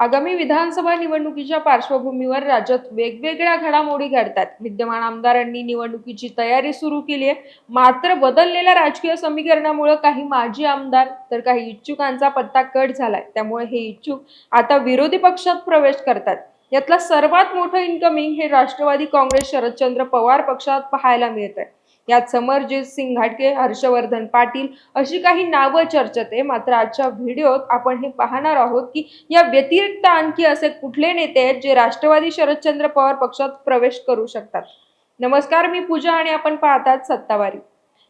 आगामी विधानसभा निवडणुकीच्या पार्श्वभूमीवर राज्यात वेगवेगळ्या घडामोडी घडतात. विद्यमान आमदारांनी निवडणुकीची तयारी सुरू केली आहे. मात्र बदललेल्या राजकीय समीकरणामुळे काही माजी आमदार तर काही इच्छुकांचा पत्ता कट झालाय. त्यामुळे हे इच्छुक आता विरोधी पक्षात प्रवेश करतात. यातला सर्वात मोठं इन्कमिंग हे राष्ट्रवादी काँग्रेस शरदचंद्र पवार पक्षात पाहायला मिळत आहे यात समरजित सिंग घाटगे हर्षवर्धन पाटील अशी काही नावं चर्चेत आहे. मात्र आजच्या व्हिडिओत आपण हे पाहणार आहोत की या व्यतिरिक्त आणखी असे कुठले नेते आहेत जे राष्ट्रवादी शरदचंद्र पवार पक्षात प्रवेश करू शकतात? नमस्कार मी पूजा आणि आपण पाहतात सत्तावारी.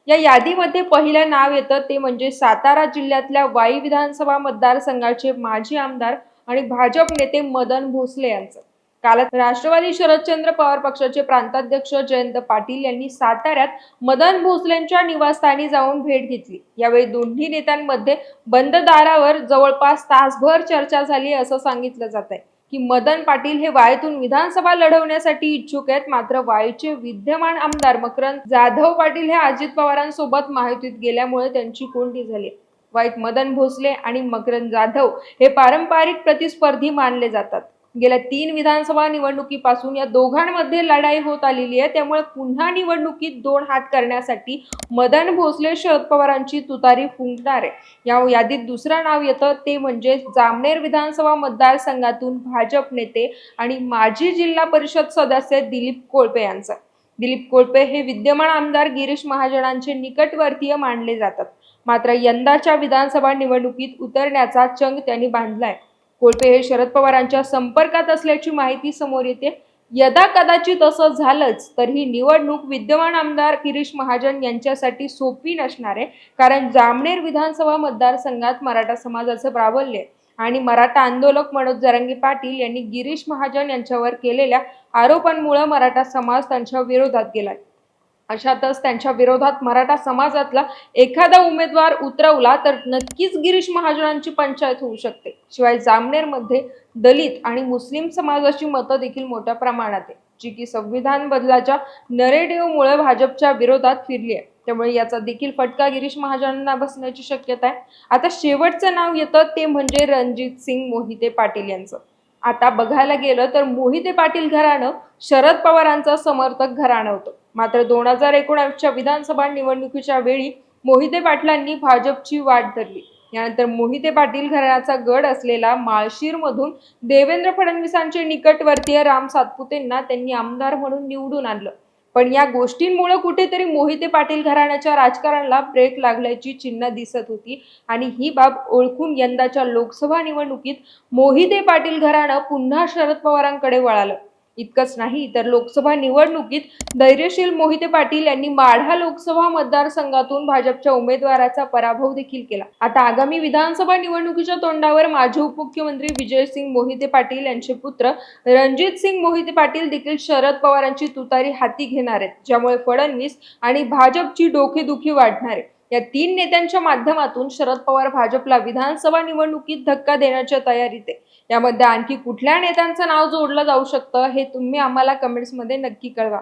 या यादीमध्ये पहिलं नाव येतं ते म्हणजे सातारा जिल्ह्यातल्या वाई विधानसभा मतदारसंघाचे माजी आमदार आणि भाजप नेते मदन भोसले यांचं. काल राष्ट्रवादी शरदचंद्र पवार पक्षाचे प्रांताध्यक्ष जयंत पाटील यांनी साताऱ्यात मदन भोसलेंच्या निवासस्थानी जाऊन भेट घेतली. यावेळी दोन्ही नेत्यांमध्ये बंद दारावर जवळपास तासभर चर्चा झाली असं सांगितलं जात आहे की मदन पाटील हे वाईतून विधानसभा लढवण्यासाठी इच्छुक आहेत मात्र वाईचे विद्यमान आमदार मकरंद जाधव पाटील हे अजित पवारांसोबत माहितीत गेल्यामुळे त्यांची कोंडी झाली. वाईट मदन भोसले आणि मकरंद जाधव हे पारंपरिक प्रतिस्पर्धी मानले जातात. गेल्या तीन विधानसभा निवडणुकीपासून या दोघांमध्ये लढाई होत आलेली आहे. त्यामुळे पुन्हा निवडणुकीत दोन हात करण्यासाठी मदन भोसले शरद पवारांची तुतारी फुंकणार आहे. या यादीत दुसरं नाव येतं ते म्हणजे जामनेर विधानसभा मतदारसंघातून भाजप नेते आणि माजी जिल्हा परिषद सदस्य दिलीप कोळपे यांचं. दिलीप कोळपे हे विद्यमान आमदार गिरीश महाजनांचे निकटवर्तीय मानले जातात. मात्र यंदाच्या विधानसभा निवडणुकीत उतरण्याचा चंग त्यांनी बांधलाय. कोळपे हे शरद पवारांच्या संपर्कात असल्याची माहिती समोर येते. यदा कदाचित असं झालंच तर ही निवडणूक विद्यमान आमदार गिरीश महाजन यांच्यासाठी सोपी नसणार आहे कारण जामनेर विधानसभा मतदारसंघात मराठा समाजाचं प्राबल्य आणि मराठा आंदोलक मनोज जरंगे पाटील यांनी गिरीश महाजन यांच्यावर केलेल्या आरोपांमुळे मराठा समाज त्यांच्या विरोधात गेलाय. अशातच त्यांच्या विरोधात मराठा समाजातला एखादा उमेदवार उतरवला तर नक्कीच गिरीश महाजनांची पंचायत होऊ शकते. शिवाय जामनेरमध्ये दलित आणि मुस्लिम समाजाची मतं देखील मोठ्या प्रमाणात आहे जी की संविधान बदलाच्या नरेटिव्हमुळे भाजपच्या विरोधात फिरली आहे. त्यामुळे याचा देखील फटका गिरीश महाजनांना बसण्याची शक्यता आहे. आता शेवटचं नाव येतं ते म्हणजे रणजित सिंग मोहिते पाटील यांचं. आता बघायला गेलं तर मोहिते पाटील घराणं शरद पवारांचं समर्थक घराणं होतं. मात्र दोन हजार एकोणावीसच्या विधानसभा निवडणुकीच्या वेळी मोहिते पाटलांनी भाजपची वाट धरली. यानंतर मोहिते पाटील घराण्याचा गड असलेला माळशीरमधून देवेंद्र फडणवीसांचे निकटवर्तीय राम सातपुतेंना त्यांनी आमदार म्हणून निवडून आणलं. पण या गोष्टींमुळे कुठेतरी मोहिते पाटील घराण्याच्या राजकारणाला ब्रेक लागल्याची चिन्ह दिसत होती आणि ही बाब ओळखून यंदाच्या लोकसभा निवडणुकीत मोहिते पाटील घराणं पुन्हा शरद पवारांकडे वळालं. इतकंच नाही तर लोकसभा निवडणुकीत धैर्यशील मोहिते पाटील यांनी माढा लोकसभा मतदारसंघातून भाजपच्या उमेदवाराचा पराभव देखील केला. आता आगामी विधानसभा निवडणुकीच्या तोंडावर माजी उपमुख्यमंत्री विजयसिंग मोहिते पाटील यांचे पुत्र रणजित सिंग मोहिते पाटील देखील शरद पवारांची तुतारी हाती घेणार आहेत ज्यामुळे फडणवीस आणि भाजपची डोकेदुखी वाढणार आहे. या तीन नेत्यांच्या माध्यमातून शरद पवार भाजपला विधानसभा निवडणुकीत धक्का देण्याच्या तयारीत आहे. यामध्ये आणखी कुठल्या नेत्यांचं नाव जोडलं जाऊ शकतं हे तुम्ही आम्हाला कमेंट्समध्ये नक्की कळवा.